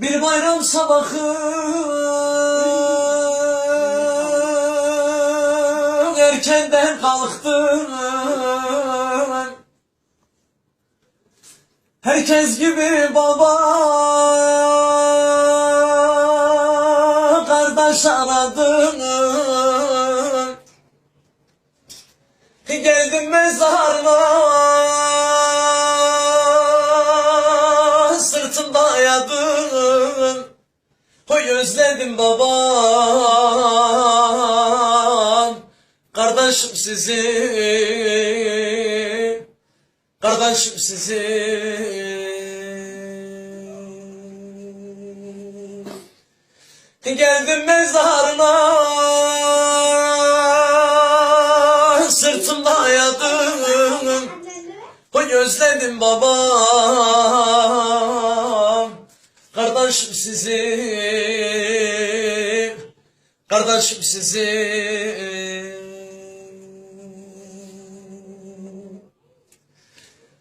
Bir bayram sabahı. Erkenden kalktım Herkes gibi baba. Kardeş aradım Geldim mezarına Özledim babam Kardeşim sizi Kardeşim sizi Geldim mezarına Sırtımda yadım. Oy özledim babam Kardeşim sizi Kardeşim sizi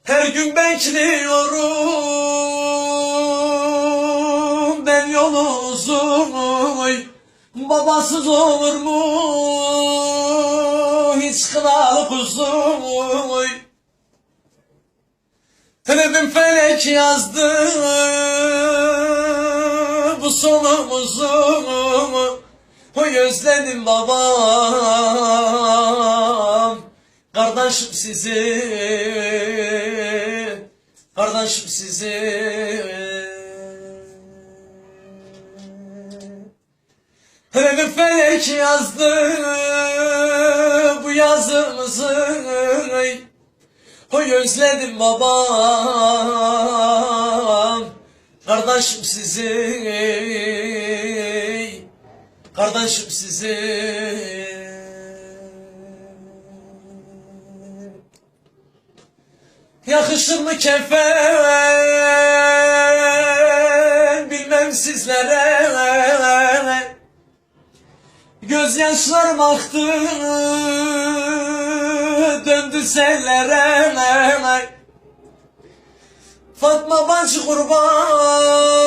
Her gün bekliyorum Ben yolu. Babasız olur mu Hiç kral kuzum. Teledim felek yazdı bu sonumuzu Oy özledim babam. Kardeşim sizi. Kardeşim sizi. Teledim felek yazdı bu yazımızı. Oy özledim babam. Kardeşim sizi Kardeşim sizi. Yakışır mı kefen? Bilmem sizlere. Gözyaşlarım aktı Döndü sellere. Fatma bacı kurban